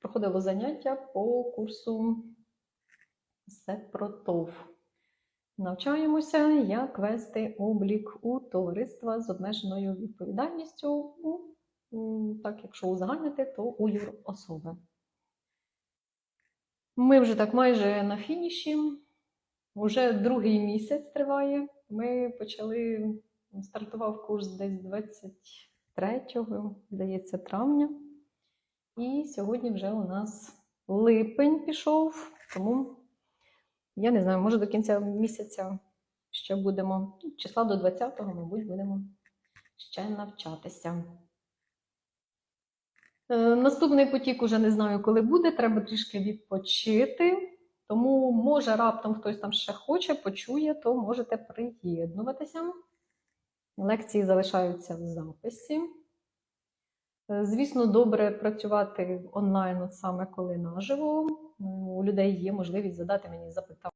проходило заняття по курсу Сепротов. Навчаємося, як вести облік у товариства з обмеженою відповідальністю. Ну, Так, якщо узагальнити, то у юрособи. Ми вже так майже на фініші. Уже другий місяць триває. Ми почали, стартував курс десь 23, здається, травня. І сьогодні вже у нас липень пішов, тому я не знаю, може до кінця місяця ще будемо, числа до 20-го, мабуть, будемо ще навчатися. Е, Наступний потік уже не знаю, коли буде, треба трішки відпочити. Тому, може, раптом хтось там ще хоче, почує, то можете приєднуватися. Лекції залишаються в записі. Е, Звісно, добре працювати онлайн, от саме коли наживо. У людей є можливість задати мені запитання.